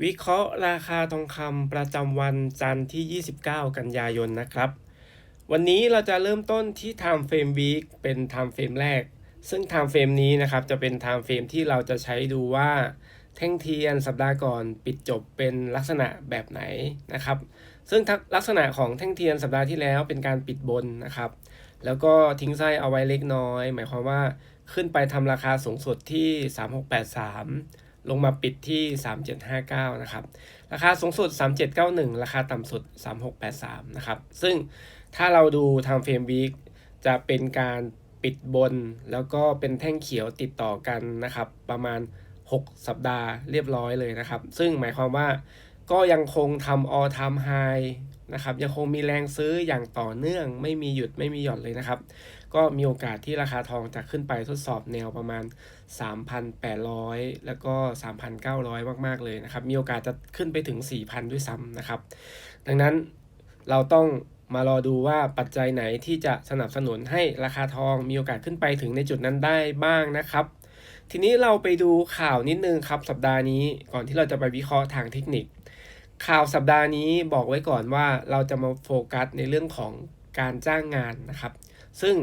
วิเคราะห์ราคาทองคำประจำวันจันทร์ที่ 29 กันยายนนะครับ วันนี้เราจะเริ่มต้นที่ Time Frame Week เป็น Time Frame แรก ซึ่ง Time Frame นี้นะครับจะเป็น Time Frame ที่เราจะใช้ดูว่าแท่งเทียนสัปดาห์ก่อนปิดจบเป็นลักษณะแบบไหนนะครับ ซึ่งลักษณะของแท่งเทียนสัปดาห์ที่แล้วเป็นการปิดบนนะครับ แล้วก็ทิ้งไส้เอาไว้เล็กน้อย หมายความว่าขึ้นไปทำราคาสูงสุดที่ 3683 ลงมาปิดที่ 3759 นะครับ ราคาสูงสุด 3791 ราคาต่ำสุด 3683 นะครับ ซึ่งถ้าเราดูทางเฟรมวีคจะเป็นการปิดบน แล้วก็เป็นแท่งเขียวติดต่อกันนะครับ ประมาณ 6 สัปดาห์เรียบร้อยเลยนะครับ ซึ่งหมายความว่าก็ยังคงทำ all time high นะครับยังคงมีแรงซื้ออย่างต่อเนื่อง ไม่มีหยุดไม่มีหย่อนเลยนะครับ ก็มีโอกาสที่ราคาทองจะขึ้นไปทดสอบแนวประมาณ 3,800 แล้วก็ 3,900 มาก ๆ เลยนะครับ มีโอกาสจะขึ้นไปถึง 4,000 ด้วยซ้ำนะครับ ดังนั้นเราต้องมารอดูว่าปัจจัยไหนที่จะสนับสนุนให้ราคาทองมีโอกาสขึ้นไปถึงในจุดนั้นได้บ้างนะครับ ทีนี้เราไปดูข่าวนิดนึงครับสัปดาห์นี้ก่อนที่เราจะไปวิเคราะห์ทางเทคนิค ข่าวสัปดาห์นี้บอกไว้ก่อนว่าเราจะมาโฟกัสในเรื่องของการจ้างงานนะครับ ซึ่ง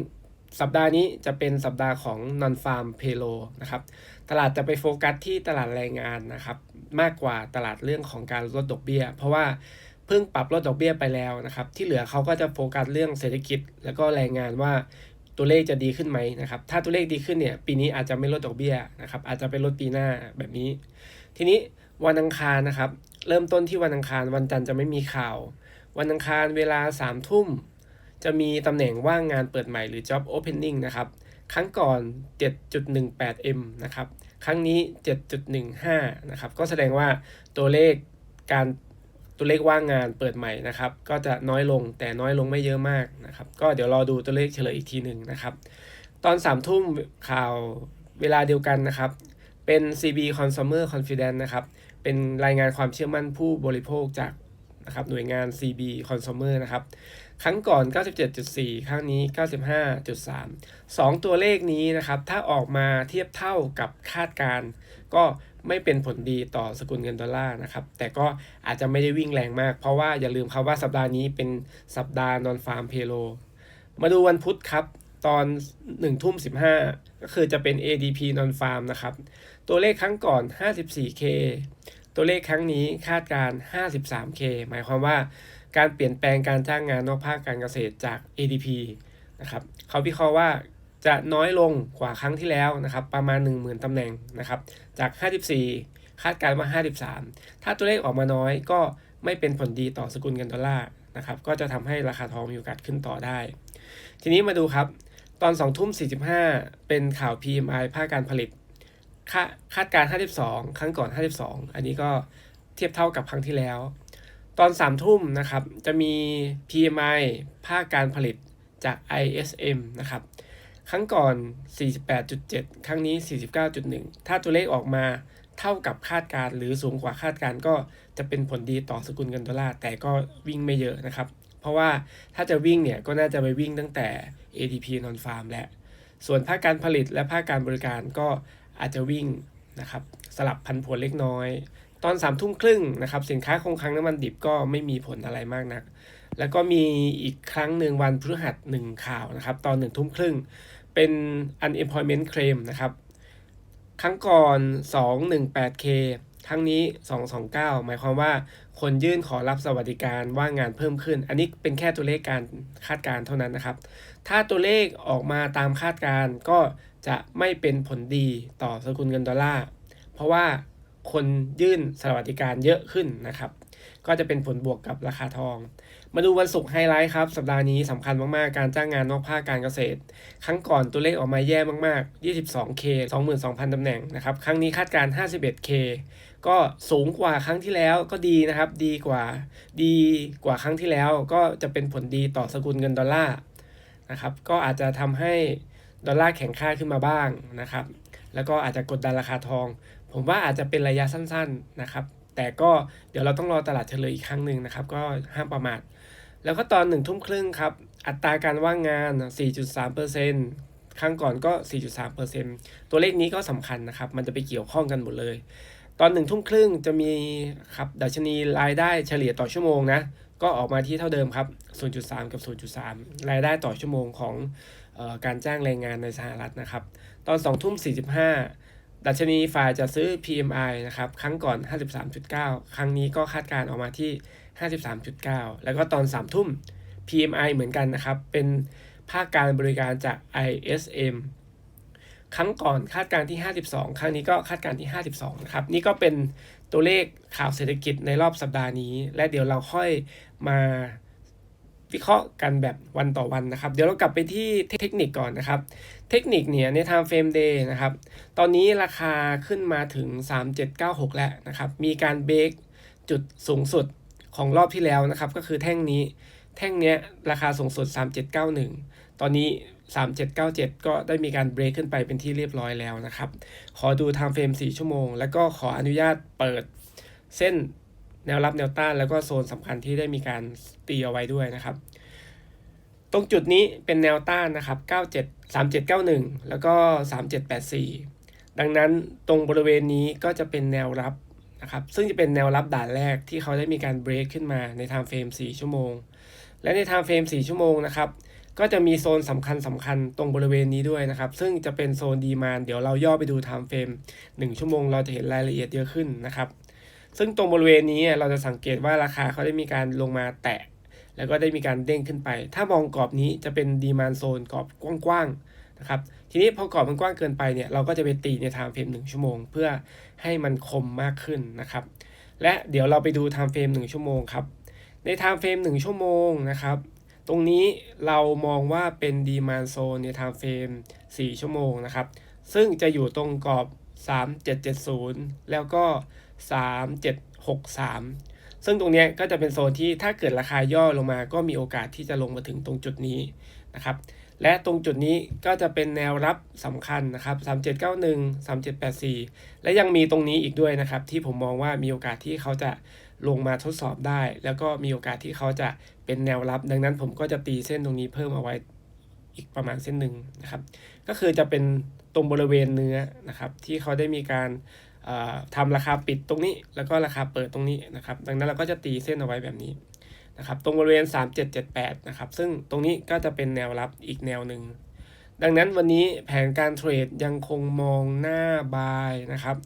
สัปดาห์นี้จะเป็นสัปดาห์ของ non farm payroll นะครับ ตลาดจะไปโฟกัสที่ตลาดแรงงานนะครับ มากกว่าตลาดเรื่องของการลดดอกเบี้ย เพราะว่าเพิ่งปรับลดดอกเบี้ยไปแล้วนะครับ ที่เหลือเขาก็จะโฟกัสเรื่องเศรษฐกิจ แล้วก็แรงงานว่าตัวเลขจะดีขึ้นไหมนะครับ ถ้าตัวเลขดีขึ้นเนี่ย ปีนี้อาจจะไม่ลดดอกเบี้ยนะครับ อาจจะไปลดปีหน้าแบบนี้ ทีนี้วันอังคารนะครับ เริ่มต้นที่วันอังคาร วันจันทร์จะไม่มีข่าว วันอังคารเวลา3ามทุ่ม จะมีตำแหน่งว่างงานเปิดใหม่หรือ job opening นะครับ ครั้งก่อน 7.18m นะครับ ครั้งนี้ 7.15 นะครับ ก็แสดงว่าตัวเลขการตัวเลขว่างงานเปิดใหม่นะครับ ก็จะน้อยลงแต่น้อยลงไม่เยอะมากนะครับ ก็เดี๋ยวรอดูตัวเลขเฉลยอีกทีหนึ่งนะครับ ตอน3ามทุ่มข่าวเวลาเดียวกันนะครับ เป็น CB Consumer Confidence นะครับ เป็นรายงานความเชื่อมั่นผู้บริโภคจากนะครับหน่วยงาน CB Consumer นะครับ ครั้งก่อน 97.4 ครั้งนี้ 95.3 2 ตัวเลขนี้นะครับ ถ้าออกมาเทียบเท่ากับคาดการก็ไม่เป็นผลดีต่อสกุลเงินดอลลาร์นะครับ แต่ก็อาจจะไม่ได้วิ่งแรงมาก เพราะว่าอย่าลืมครับว่าสัปดาห์นี้เป็นสัปดาห์นอนฟาร์มเพโล มาดูวันพุธครับ ตอน1ทุ่ม15ก็คือจะเป็น ADP non farm นะครับ ตัวเลขครั้งก่อน 54K ตัวเลขครั้งนี้คาดการ 53K หมายความว่าการเปลี่ยนแปลงการจ้างงานนอกภาคการเกษตรจาก ADP นะครับเขาวิเคราะห์ว่าจะน้อยลงกว่าครั้งที่แล้วนะครับ ประมาณ 10,000ตำแหน่งนะครับ จาก 54 คาดการณ์ว่า 53 ถ้าตัวเลขออกมาน้อยก็ไม่เป็นผลดีต่อสกุลเงินดอลลาร์นะครับ ก็จะทำให้ราคาทองมีโอกาสขึ้นต่อได้ ทีนี้มาดูครับ ตอน2ทุ่ม45 เป็นข่าว PMI ภาคการผลิต คาคาดการ 52 ครั้งก่อน 52 อันนี้ก็เทียบเท่ากับครั้งที่แล้ว ตอน3ทุ่มนะครับ จะมี PMI ภาคการผลิตจาก ISM นะครับ ครั้งก่อน 48.7 ครั้งนี้ 49.1 ถ้าตัวเลขออกมาเท่ากับคาดการณ์หรือสูงกว่าคาดการณ์ก็จะเป็นผลดีต่อสกุลเงินดอลลาร์แต่ก็วิ่งไม่เยอะนะครับ เพราะว่าถ้าจะวิ่งเนี่ยก็น่าจะไปวิ่งตั้งแต่ ADP non farm และ ส่วนภาคการผลิตและภาคการบริการก็อาจจะวิ่งนะครับสลับพันผวนเล็กน้อย ตอน3ามทุ่มครึ่งนะครับสินค้าคงคลังน้ำมันดิบก็ไม่มีผลอะไรมากนัก แล้วก็มีอีกครั้งหนึ่งวันพฤหัสหนึ่งข่าวนะครับตอนหนึ่งทุ่มครึ่งเป็น unemployment claim นะครับครั้งก่อน 218k ครั้งนี้ 229 หมายความว่าคนยื่นขอรับสวัสดิการว่างงานเพิ่มขึ้น อันนี้เป็นแค่ตัวเลขการคาดการณ์เท่านั้นนะครับ ถ้าตัวเลขออกมาตามคาดการณ์ก็จะไม่เป็นผลดีต่อสกุลเงินดอลลาร์ เพราะว่าคนยื่นสวัสดิการเยอะขึ้นนะครับ ก็จะเป็นผลบวกกับราคาทอง มาดูวันศุกร์ไฮไลท์ครับ สัปดาห์นี้สำคัญมาก ๆ การจ้างงานนอกภาคการเกษตร ครั้งก่อนตัวเลขออกมาแย่มาก ๆ 22K 22,000 ตำแหน่งนะครับ ครั้งนี้คาดการณ์ 51K ก็สูงกว่าครั้งที่แล้วก็ดีนะครับ ดีกว่า ดีกว่าครั้งที่แล้วก็จะเป็นผลดีต่อสกุลเงินดอลลาร์นะครับ ก็อาจจะทำให้ดอลลาร์แข็งค่าขึ้นมาบ้างนะครับ แล้วก็อาจจะกดดันราคาทอง ผมว่าอาจจะเป็นระยะสั้น ๆ นะครับแต่ก็เดี๋ยวเราต้องรอตลาดเฉลยอีกครั้งหนึ่งนะครับ ก็ห้ามประมาท แล้วก็ตอนหนึ่งทุ่มครึ่งครับ อัตราการว่างงาน 4.3%ครั้งก่อนก็ 4.3%ตัวเลขนี้ก็สำคัญนะครับ มันจะไปเกี่ยวข้องกันหมดเลย ตอนหนึ่งทุ่มครึ่งจะมีครับดัชนีรายได้เฉลี่ยต่อชั่วโมงนะ ก็ออกมาที่เท่าเดิมครับ 0.3 กับ 0.3 รายได้ต่อชั่วโมงของออการจ้างแรงงานในสหรัฐนะครับ ตอน2ทุ่ม45 ดัชนีฝ่ายจะซื้อ PMI นะครับ ครั้งก่อน 53.9 ครั้งนี้ก็คาดการณ์ออกมาที่ 53.9 แล้วก็ตอน 3 ทุ่ม PMI เหมือนกันนะครับ เป็นภาคการบริการจาก ISM ครั้งก่อนคาดการณ์ที่ 52 ครั้งนี้ก็คาดการณ์ที่ 52 นะครับ นี่ก็เป็นตัวเลขข่าวเศรษฐกิจในรอบสัปดาห์นี้ และเดี๋ยวเราค่อยมา วิเคราะห์กันแบบวันต่อวันนะครับ เดี๋ยวเรากลับไปที่เทคนิคก่อนนะครับ เทคนิคเนี่ยใน time frame day นะครับ ตอนนี้ราคาขึ้นมาถึง 3796 แล้วนะครับ มีการเบรกจุดสูงสุดของรอบที่แล้วนะครับ ก็คือแท่งนี้ แท่งเนี้ยราคาสูงสุด 3791 ตอนนี้ 3797 ก็ได้มีการเบรกขึ้นไปเป็นที่เรียบร้อยแล้วนะครับ ขอดู time frame 4 ชั่วโมง แล้วก็ขออนุญาตเปิดเส้น แนวรับแนวต้านแล้วก็โซนสำคัญที่ได้มีการตีเอาไว้ด้วยนะครับ ตรงจุดนี้เป็นแนวต้านนะครับ 97 3791 แล้วก็ 3784 ดังนั้นตรงบริเวณนี้ก็จะเป็นแนวรับนะครับ ซึ่งจะเป็นแนวรับด่านแรกที่เขาได้มีการเบรกขึ้นมาใน time frame 4ชั่วโมง และใน time frame 4ชั่วโมงนะครับ ก็จะมีโซนสำคัญสำคัญตรงบริเวณนี้ด้วยนะครับ ซึ่งจะเป็นโซนดีมานเดี๋ยวเราย่อไปดู time frame 1ชั่วโมง เราจะเห็นรายละเอียดเยอะขึ้นนะครับ ซึ่งตรงบริเวณนี้เราจะสังเกตว่าราคาเขาได้มีการลงมาแตะ แล้วก็ได้มีการเด้งขึ้นไป ถ้ามองกรอบนี้จะเป็นดีมานโซนกรอบกว้างๆนะครับ ทีนี้พอกรอบมันกว้างเกินไปเนี่ยเราก็จะไปตีใน time frame 1ชั่วโมง เพื่อให้มันคมมากขึ้นนะครับ และเดี๋ยวเราไปดู time frame 1ชั่วโมงครับ ใน time frame 1ชั่วโมงนะครับ ตรงนี้เรามองว่าเป็นดีมานโซนใน time frame 4ชั่วโมงนะครับ ซึ่งจะอยู่ตรงกรอบ 3770 แล้วก็ 3763 ซึ่งตรงนี้ก็จะเป็นโซนที่ถ้าเกิดราคาย่อลงมาก็มีโอกาสที่จะลงมาถึงตรงจุดนี้นะครับ และตรงจุดนี้ก็จะเป็นแนวรับสำคัญนะครับ 3791 3784 และยังมีตรงนี้อีกด้วยนะครับ ที่ผมมองว่ามีโอกาสที่เขาจะลงมาทดสอบได้ แล้วก็มีโอกาสที่เขาจะเป็นแนวรับ ดังนั้นผมก็จะตีเส้นตรงนี้เพิ่มเอาไว้อีกประมาณเส้นหนึ่งนะครับ ก็คือจะเป็น ตรงบริเวณเนื้อนะครับที่เขาได้มีการเอ่อทำราคาปิดตรงนี้ แล้วก็ราคาเปิดตรงนี้นะครับ ดังนั้นเราก็จะตีเส้นเอาไว้แบบนี้นะครับ ตรงบริเวณ 3778 นะครับ ซึ่งตรงนี้ก็จะเป็นแนวรับอีกแนวหนึ่ง ดังนั้นวันนี้แผนการเทรดยังคงมองหน้าบายนะครับ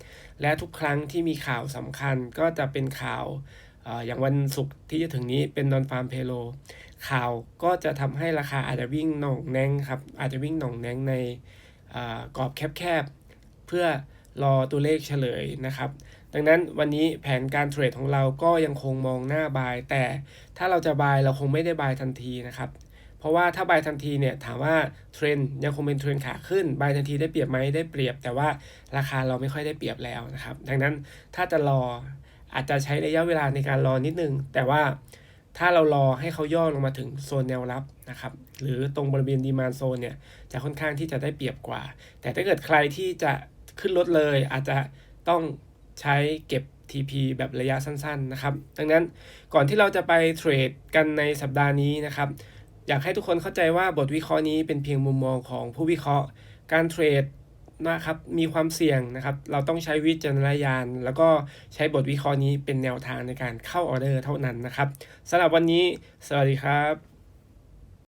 และทุกครั้งที่มีข่าวสำคัญก็จะเป็นข่าวออย่างวันศุกร์ที่จะถึงนี้เป็นนอนฟาร์มเพโลข่าวก็จะทำให้ราคาอาจจะวิ่งหน่องแนงครับ อาจจะวิ่งหน่องแนงใน กรอบแคบๆ เพื่อรอตัวเลขเฉลยนะครับ ดังนั้นวันนี้แผนการเทรดของเราก็ยังคงมองหน้าบาย แต่ถ้าเราจะบายเราคงไม่ได้บายทันทีนะครับ เพราะว่าถ้าบายทันทีเนี่ยถามว่าเทรนด์ยังคงเป็นเทรนด์ขาขึ้นบายทันทีได้เปรียบไหมได้เปรียบ แต่ว่าราคาเราไม่ค่อยได้เปรียบแล้วนะครับ ดังนั้นถ้าจะรออาจจะใช้ระยะเวลาในการรอนิดนึง แต่ว่า ถ้าเรารอให้เขาย่อลงมาถึงโซนแนวรับนะครับ หรือตรงบริเวณดีมานโซนเนี่ยจะค่อนข้างที่จะได้เปรียบกว่า แต่ถ้าเกิดใครที่จะขึ้นรถเลย อาจจะต้องใช้เก็บ TP แบบระยะสั้นๆนะครับ ดังนั้นก่อนที่เราจะไปเทรดกันในสัปดาห์นี้นะครับ อยากให้ทุกคนเข้าใจว่าบทวิเคราะห์นี้เป็นเพียงมุมมองของผู้วิเคราะห์ การเทรด นะครับมีความเสี่ยงนะครับ เราต้องใช้วิจารณญาณ แล้วก็ใช้บทวิเคราะห์นี้เป็นแนวทางในการเข้าออเดอร์เท่านั้นนะครับสำหรับวันนี้ สวัสดีครับ